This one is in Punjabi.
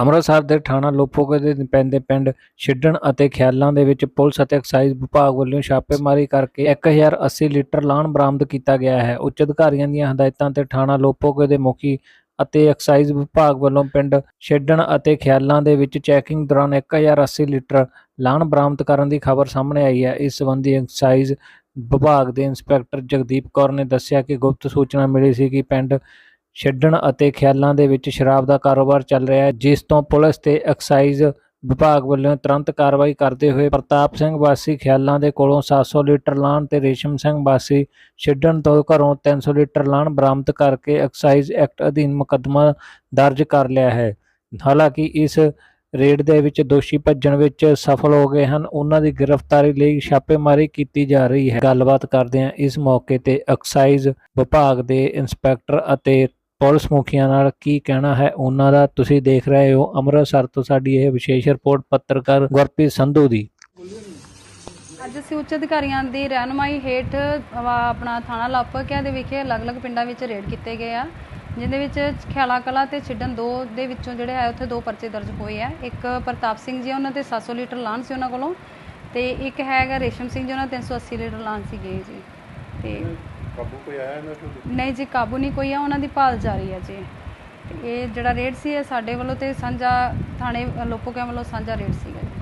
ਅੰਮ੍ਰਿਤਸਰ ਦੇ ਥਾਣਾ ਲੋਪੋਗੇ ਦੇ ਪੈਂਦੇ ਪਿੰਡ ਛਿੱਡਣ ਅਤੇ ਖਿਆਲਾਂ ਦੇ ਵਿੱਚ ਪੁਲਿਸ ਅਤੇ ਐਕਸਾਈਜ਼ ਵਿਭਾਗ ਵੱਲੋਂ ਛਾਪੇਮਾਰੀ ਕਰਕੇ 1080 ਲੀਟਰ ਲਾਣ ਬਰਾਮਦ ਕੀਤਾ ਗਿਆ ਹੈ। ਉੱਚ ਅਧਿਕਾਰੀਆਂ ਦੀਆਂ ਹਦਾਇਤਾਂ ਤੇ ਥਾਣਾ ਲੋਪੋਗੇ ਦੇ ਮੁਖੀ ਅਤੇ ਐਕਸਾਈਜ਼ ਵਿਭਾਗ ਵੱਲੋਂ ਪਿੰਡ ਛੇਡਣ ਅਤੇ ਖਿਆਲਾਂ ਦੇ ਵਿੱਚ ਚੈਕਿੰਗ ਦੌਰਾਨ 1080 ਲੀਟਰ ਲਾਣ ਬਰਾਮਦ ਕਰਨ ਦੀ ਖਬਰ ਸਾਹਮਣੇ ਆਈ ਹੈ। ਇਸ ਸੰਬੰਧੀ ਐਕਸਾਈਜ਼ ਵਿਭਾਗ ਦੇ ਇੰਸਪੈਕਟਰ ਜਗਦੀਪ ਕੌਰ ਨੇ ਦੱਸਿਆ ਕਿ ਗੁਪਤ ਸੂਚਨਾ ਮਿਲੀ ਸੀ ਕਿ ਪਿੰਡ ਛੱਡਣ ਅਤੇ ਖਿਆਲਾਂ ਦੇ ਵਿੱਚ ਸ਼ਰਾਬ ਦਾ ਕਾਰੋਬਾਰ ਚੱਲ ਰਿਹਾ ਹੈ, ਜਿਸ ਤੋਂ ਪੁਲਿਸ ਤੇ ਐਕਸਾਈਜ਼ ਵਿਭਾਗ ਵੱਲੋਂ ਤੁਰੰਤ ਕਾਰਵਾਈ ਕਰਦੇ ਹੋਏ ਪ੍ਰਤਾਪ ਸਿੰਘ ਵਾਸੀ ਖਿਆਲਾਂ ਦੇ ਕੋਲੋਂ 700 ਲੀਟਰ ਲਾਣ ਤੇ ਰੇਸ਼ਮ ਸਿੰਘ ਵਾਸੀ ਛੱਡਣ ਤੋਂ ਘਰੋਂ 300 ਲੀਟਰ ਲਾਣ ਬਰਾਮਦ ਕਰਕੇ ਐਕਸਾਈਜ਼ ਐਕਟ ਅਧੀਨ ਮੁਕੱਦਮਾ ਦਰਜ ਕਰ ਲਿਆ ਹੈ। ਹਾਲਾਂਕਿ ਇਸ ਰੇਡ ਦੇ ਵਿੱਚ ਦੋਸ਼ੀ ਭੱਜਣ ਵਿੱਚ ਸਫਲ ਹੋ ਗਏ ਹਨ। ਉਹਨਾਂ ਦੀ ਗ੍ਰਿਫਤਾਰੀ ਲਈ ਛਾਪੇਮਾਰੀ ਕੀਤੀ ਜਾ ਰਹੀ ਹੈ। ਗੱਲਬਾਤ ਕਰਦੇ ਹਾਂ ਇਸ ਮੌਕੇ ਤੇ ਐਕਸਾਈਜ਼ ਵਿਭਾਗ ਦੇ ਇੰਸਪੈਕਟਰ ਅਤੇ ਪੁਲਿਸ ਮੁਖੀਆਂ ਨਾਲ ਕੀ ਕਹਿਣਾ ਹੈ, ਉਹਨਾਂ ਦਾ ਤੁਸੀਂ ਦੇਖ ਰਹੇ ਹੋ ਅੰਮ੍ਰਿਤਸਰ ਤੋਂ ਸਾਡੀ ਇਹ ਵਿਸ਼ੇਸ਼ ਰਿਪੋਰਟ ਪੱਤਰਕਾਰ ਗੁਰਪ੍ਰੀਤ ਸੰਧੂ ਦੀ। ਅੱਜ ਅਸੀਂ ਉੱਚ ਅਧਿਕਾਰੀਆਂ ਦੀ ਰਹਿਨੁਮਾਈ ਹੇਠ ਆਪਣਾ ਥਾਣਾ ਲਾਪਕਿਆ ਦੇ ਵਿਖੇ ਅਲੱਗ-ਅਲੱਗ ਪਿੰਡਾਂ ਵਿੱਚ ਰੇਡ ਕੀਤੇ ਗਏ ਆ ਜਿਹਦੇ ਵਿੱਚ ਖਿਆਲਾ ਕਲਾ ਤੇ ਛਿੱਡਣ ਦੋ ਦੇ ਵਿੱਚੋਂ ਜਿਹੜੇ ਹੈ ਉੱਥੇ ਦੋ ਪਰਚੇ ਦਰਜ ਹੋਏ ਆ। ਇੱਕ ਪ੍ਰਤਾਪ ਸਿੰਘ ਜੀ ਉਹਨਾਂ ਤੇ 700 ਲੀਟਰ ਲਾਣ ਸੀ ਉਹਨਾਂ ਕੋਲੋਂ ਤੇ ਇੱਕ ਹੈਗਾ ਰੇਸ਼ਮ ਸਿੰਘ ਜੀ, ਉਹਨਾਂ 380 ਲੀਟਰ ਲਾਣ ਸੀਗੇ ਜੀ। ਤੇ ਕਾਬੂ ਕੋਈ ਆਇਆ ਇਹਨਾਂ ਨਹੀਂ ਜੀ ਕਾਬੂ ਨਹੀਂ ਕੋਈ ਆ ਉਹਨਾਂ ਦੀ ਭਾਲ ਜਾਰੀ ਹੈ ਜੀ। ਇਹ ਜਿਹੜਾ ਰੇਡ ਸੀ ਇਹ ਸਾਡੇ ਵੱਲੋਂ ਤੇ ਸਾਂਝਾ ਥਾਣੇ ਲੋਪੋਕਿਆਂ ਵੱਲੋਂ ਸਾਂਝਾ ਰੇਡ ਸੀਗਾ ਜੀ।